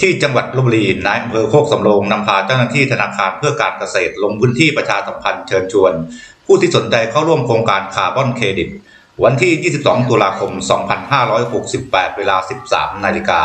ที่จังหวัดลบบุรีนายอำเภอโคกสำโรงนำพาเจ้าหน้าที่ธนาคารเพื่อการเกษตรลงพื้นที่ประชาสัมพันธ์เชิญชวน ผู้ที่สนใจเข้าร่วมโครงการคาร์บอนเครดิต วันที่ 22 ตุลาคม 2568 เวลา 13 นาฬิกา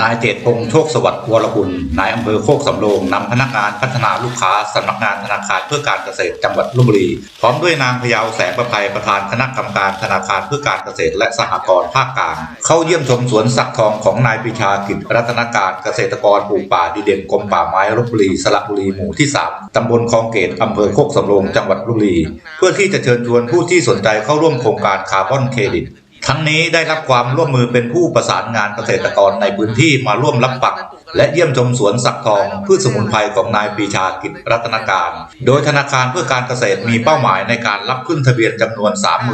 นายเจตพงษ์โชคสวัสดิ์วรกุล นายอำเภอโคกสำโรงนำพนักงานพัฒนาลูกค้าสำนักงานธนาคารเพื่อการเกษตรจังหวัดลบบุรี พร้อมด้วยนางพยาวแสงประภัยประธานคณะกรรมการธนาคารเพื่อการเกษตรและสหกรณ์ภาคกลาง เข้าเยี่ยมชมสวนสักทองของนายปรีชากิจรัตนการเกษตรกรปลูกป่าดีเด่นกรมป่าไม้ลบบุรีสระบุรีหมู่ที่ 3 ตำบลคลองเกตอำเภอโคกสำโรงจังหวัดลบบุรี เพื่อที่จะเชิญชวนผู้ที่สนใจเข้าร่วมโครงการาร์บอนเครดิตทั้งนี้ได้รับความร่วมมือเป็นผู้ประสานงานเกษตรกรในพื้นที่มาร่วมรับปัก และเยี่ยมชมสวนสักทองพืชสมุนไพรของนายปีชากิจรัตนการ โดยธนาคารเพื่อการเกษตรมีเป้าหมายในการรับขึ้นทะเบียนจำนวน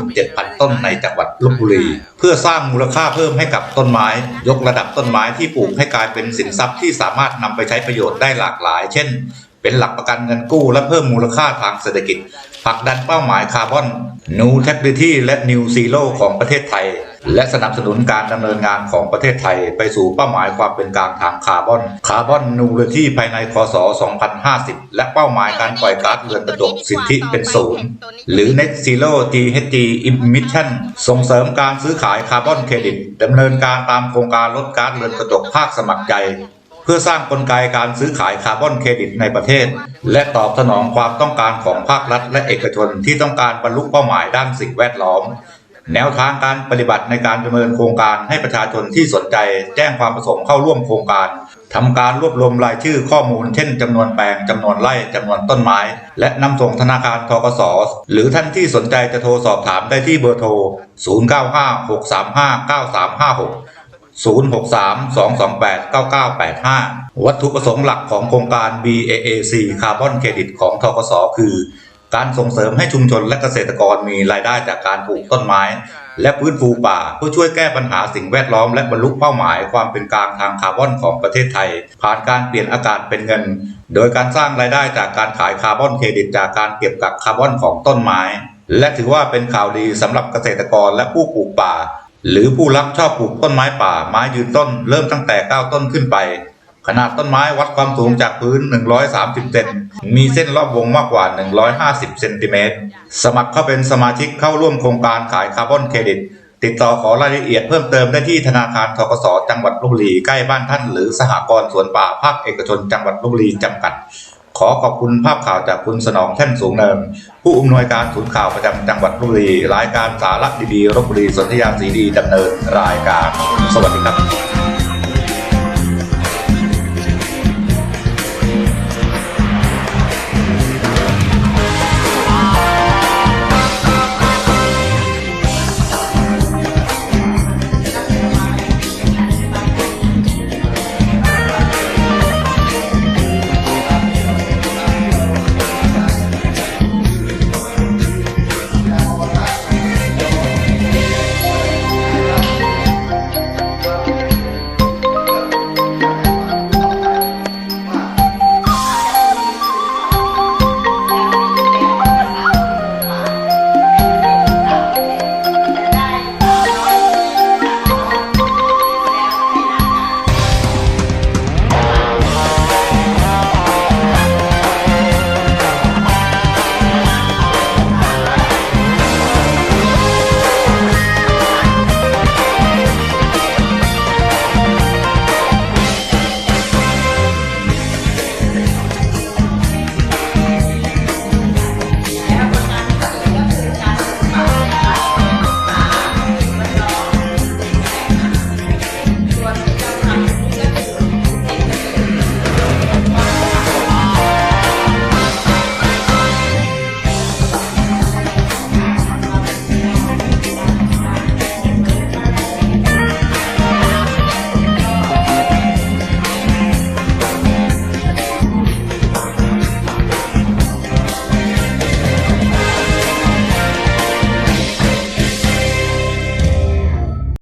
37,000 ต้นในจังหวัดลบบุรี เพื่อสร้างมูลค่าเพิ่มให้กับต้นไม้ ยกระดับต้นไม้ที่ปลูกให้กลายเป็นสินทรัพย์ที่สามารถนำไปใช้ประโยชน์ได้หลากหลาย เช่น เป็นหลักประกันเงินกู้และเพิ่มมูลค่าทางเศรษฐกิจผลักดันเป้าหมายคาร์บอน New t e c h n o l o g y และ New Zero ของประเทศไทย และสนับสนุนการดำเนินงานของประเทศไทย ไปสู่เป้าหมายความเป็นกลางทางคาร์บอนคาร์บอนนูเรที่ภายในคศ 2050 และเป้าหมายการปล่อยก๊าซเรือนกระจกสิทธิเป็นศูนย์หรือ Net Zero GHG Emission ส่งเสริมการซื้อขายคาร์บอนเครดิตดำเนินการตามโครงการลดก๊าซเรือนกระจกภาคสมัครใจ พื่อสร้างกลไกการซื้อขายคาร์บอนเครดิตในประเทศ และตอบสนองความต้องการของภาครัฐและเอกชนที่ต้องการบรรลุเป้าหมายด้านสิ่งแวดล้อม แนวทางการปฏิบัติในการดำเนินโครงการให้ประชาชนที่สนใจ แจ้งความประสงค์เข้าร่วมโครงการทำการรวบรวมรายชื่อข้อมูล เช่นจำนวนแปลงจำนวนไร่จำนวนต้นไม้ และนำส่งธนาคารทกสหรือท่านที่สนใจจะโทรสอบถามได้ที่เบอร์โทร 0956359356 063-228-9985 วัตถุประสงค์หลักของโครงการ BAAC คาร์บอนเครดิตของทกสคือ การส่งเสริมให้ชุมชนและเกษตรกรมีรายได้จากการปลูกต้นไม้ และพื้นฟูป่าเพื่อช่วยแก้ปัญหาสิ่งแวดล้อมและบรรลุเป้าหมายความเป็นกลางทางคาร์บอนของประเทศไทย ผ่านการเปลี่ยนอากาศเป็นเงิน โดยการสร้างรายได้จากการขายคาร์บอนเครดิตจากการเก็บกักคาร์บอนของต้นไม้และถือว่าเป็นข่าวดีสำหรับเกษตรกรและผู้ปลูกป่า หรือผู้รักชอบปลูกต้นไม้ป่า ไม้ยืนต้น เริ่มตั้งแต่ 9 ต้นขึ้นไป ขนาดต้นไม้วัดความสูงจากพื้น 130 เซน มีเส้นรอบวงมากกว่า 150 เซนติเมตร สมัครเข้าเป็นสมาชิกเข้าร่วมโครงการขายคาร์บอนเครดิต ติดต่อขอรายละเอียดเพิ่มเติมได้ที่ธนาคารทกสจังหวัดลบบุรีใกล้บ้านท่าน หรือสหกรณ์สวนป่าภาคเอกชนจังหวัดลบบุรีจำกัด ขอขอบคุณภาพข่าวจากคุณสนองแท่นสูงเนิน ผู้อำนวยการศูนย์ข่าวประจำจังหวัดลบบุรี รายการสาระดีๆลบบุรีสนธยาสีดีดำเนินรายการ สวัสดีครับ